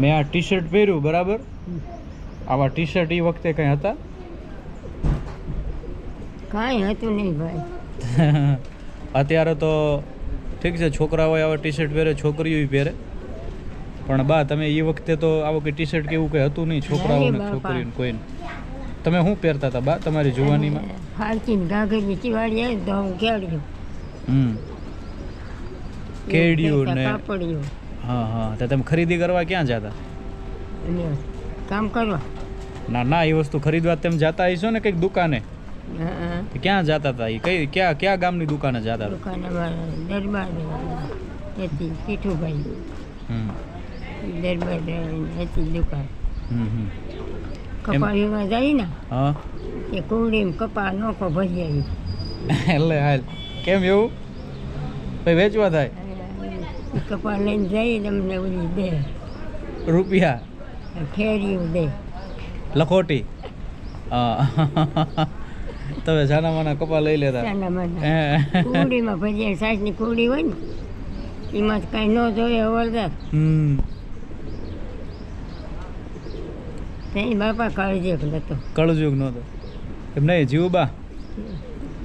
મેં આ T shirt પહેર્યું બરાબર? આવા ટી શર્ટ એ વખતે કંઈ હતા? કાંઈ હતું નહીં ભાઈ. અત્યારે તો ઠીક છે છોકરાઓ આવા ટી શર્ટ પહેરે છોકરીઓ પહેરે. પણ બા તમે એ વખતે તો આવું કઈ ટી શર્ટ કે એવું કંઈ હતું નહીં છોકરાઓને. છોકરીઓને કોઈને. તમે શું પહેરતા હતા બા તમારી જુવાનીમાં? ફાળકીને ગાગરની ચીવાડી આવી તો હું કેળ્યું હમ. કેડિયું ને કાપડિયું હા હા. તો તમે ખરીદી કરવા ક્યાં જતા? અને કામ કરવા. ના ના એ વસ્તુ ખરીદવા તેમ જતા હશો ને કંઈક દુકાને? ક્યાં જતા હતા એ કઈ ક્યાં ક્યાં ગામની દુકાને જતા હતા દુકાન દરબાર હતી પીઠુભાઈ હમ. દરબાર હતી દુકાન. હમ હમ. કપાળીમાં જાય ને હા. એ કુવડીમાં કપા નોખો ભરી આવી. એટલે હાલ કેમ એવું? વેચવા થાય? કપા લઈને જઈ તમને ઓલી દે. રૂપિયા? ફેર્યું દે. લખોટી? તમે જાના માના કપા લઈ લેતા. ભરી આવી સાસની કુવડી હોય ને એમાં કઈ ન જોઈએ હમ. ત્યાં બાપા કળજુગ નતો. કળજુગ નતો. એમ નહીં જીવબા?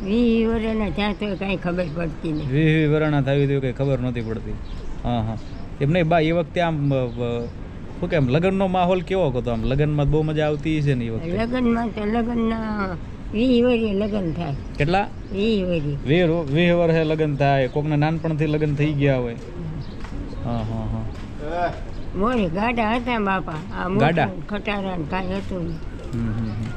વીસ વર્ષના ત્યાં તો કાંઈ ખબર પડતી નહીં. વી વી વરણા થાવી તેવી કંઈ ખબર નહોતી પડતી. હા હા. એમ નહીં બા એ વખતે આમ શું કેમ લગ્નનો માહોલ કેવો હતો આમ? લગ્નમાં બહુ મજા આવતી છે ને એ વખતે? લગ્નમાં તો લગ્નના લગ્ન થાય. કેટલા? વીસ વર્ષે વીસ રો- વીસ વર્ષે લગ્ન થાય. કોકને નાનપણથી લગ્ન થઈ ગયા હોય. હા હા હા. ગાડા હતા બાપા. આ ગાડા? ખટારા કાંઈ હતું નહીં.